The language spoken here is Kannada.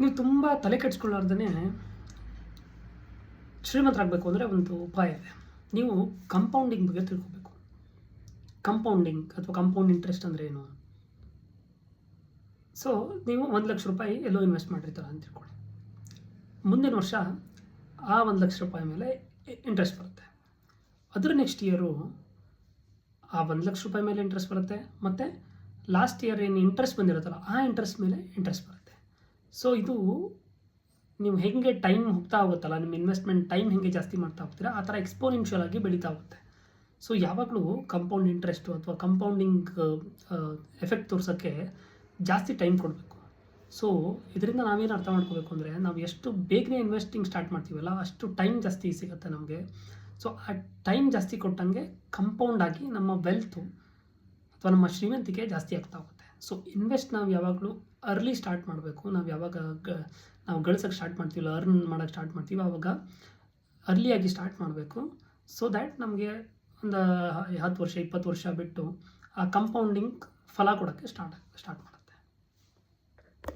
ನೀವು ತುಂಬ ತಲೆ ಕೆಡಿಸ್ಕೊಳ್ಳಾರ್ದೇ ಶ್ರೀಮಂತರಾಗಬೇಕು ಅಂದರೆ ಒಂದು ಉಪಾಯ ಇದೆ. ನೀವು ಕಂಪೌಂಡಿಂಗ್ ಬಗ್ಗೆ ತಿಳ್ಕೊಬೇಕು. ಕಂಪೌಂಡಿಂಗ್ ಅಥವಾ ಕಂಪೌಂಡ್ ಇಂಟ್ರೆಸ್ಟ್ ಅಂದರೆ ಏನು? ಸೊ ನೀವು ಒಂದು ಲಕ್ಷ ರೂಪಾಯಿ ಎಲ್ಲೋ ಇನ್ವೆಸ್ಟ್ ಮಾಡಿರ್ತೀರ ಅಂತ ತಿಳ್ಕೊಳ್ಳಿ. ಮುಂದಿನ ವರ್ಷ ಆ ಒಂದು ಲಕ್ಷ ರೂಪಾಯಿ ಮೇಲೆ ಇಂಟ್ರೆಸ್ಟ್ ಬರುತ್ತೆ. ಅದರ ನೆಕ್ಸ್ಟ್ ಇಯರು ಆ ಒಂದು ಲಕ್ಷ ರೂಪಾಯಿ ಮೇಲೆ ಇಂಟ್ರೆಸ್ಟ್ ಬರುತ್ತೆ. ಮತ್ತು ಲಾಸ್ಟ್ ಇಯರ್ ಏನು ಇಂಟ್ರೆಸ್ಟ್ ಬಂದಿರುತ್ತಲ್ಲ, ಆ ಇಂಟ್ರೆಸ್ಟ್ ಮೇಲೆ ಇಂಟ್ರೆಸ್ಟ್ ಬರುತ್ತೆ. ಸೊ ಇದು ನೀವು ಹೆಂಗೆ ಟೈಮ್ ಹೋಗ್ತಾ ಹೋಗುತ್ತಲ್ಲ, ನಿಮ್ಮ ಇನ್ವೆಸ್ಟ್ಮೆಂಟ್ ಟೈಮ್ ಹೆಂಗೆ ಜಾಸ್ತಿ ಮಾಡ್ತಾ ಹೋಗ್ತೀರಾ, ಆ ಥರ ಎಕ್ಸ್ಪೋನೆನ್ಷಿಯಲ್ ಆಗಿ ಬೆಳೀತಾ ಹೋಗುತ್ತೆ. ಸೊ ಯಾವಾಗಲೂ ಕಂಪೌಂಡ್ ಇಂಟ್ರೆಸ್ಟು ಅಥವಾ ಕಂಪೌಂಡಿಂಗ್ ಎಫೆಕ್ಟ್ ತೋರ್ಸೋಕ್ಕೆ ಜಾಸ್ತಿ ಟೈಮ್ ಕೊಡಬೇಕು. ಸೊ ಇದರಿಂದ ನಾವೇನು ಅರ್ಥ ಮಾಡ್ಕೋಬೇಕು ಅಂದರೆ, ನಾವು ಎಷ್ಟು ಬೇಗನೆ ಇನ್ವೆಸ್ಟಿಂಗ್ ಸ್ಟಾರ್ಟ್ ಮಾಡ್ತೀವಲ್ಲ, ಅಷ್ಟು ಟೈಮ್ ಜಾಸ್ತಿ ಸಿಗುತ್ತೆ ನಮಗೆ. ಸೊ ಆ ಟೈಮ್ ಜಾಸ್ತಿ ಕೊಟ್ಟಂಗೆ ಕಂಪೌಂಡ್ ಆಗಿ ನಮ್ಮ ವೆಲ್ತು ಅಥವಾ ನಮ್ಮ ಶ್ರೀಮಂತಿಕೆ ಜಾಸ್ತಿ ಆಗ್ತಾ ಹೋಗುತ್ತೆ. ಸೊ ಇನ್ವೆಸ್ಟ್ ನಾವು ಯಾವಾಗಲೂ ಅರ್ಲಿ ಸ್ಟಾರ್ಟ್ ಮಾಡಬೇಕು. ನಾವು ಯಾವಾಗ ನಾವು ಗಳಿಸೋಕ್ಕೆ ಸ್ಟಾರ್ಟ್ ಮಾಡ್ತೀವಲ್ಲ ಅರ್ನ್ ಮಾಡೋಕ್ಕೆ ಸ್ಟಾರ್ಟ್ ಮಾಡ್ತೀವಿ ಆವಾಗ ಅರ್ಲಿಯಾಗಿ ಸ್ಟಾರ್ಟ್ ಮಾಡಬೇಕು. ಸೊ ದ್ಯಾಟ್ ನಮಗೆ ಒಂದು ಹತ್ತು ವರ್ಷ, ಇಪ್ಪತ್ತು ವರ್ಷ ಬಿಟ್ಟು ಆ ಕಂಪೌಂಡಿಂಗ್ ಫಲ ಕೊಡೋಕ್ಕೆ ಸ್ಟಾರ್ಟ್ ಸ್ಟಾರ್ಟ್ ಮಾಡುತ್ತೆ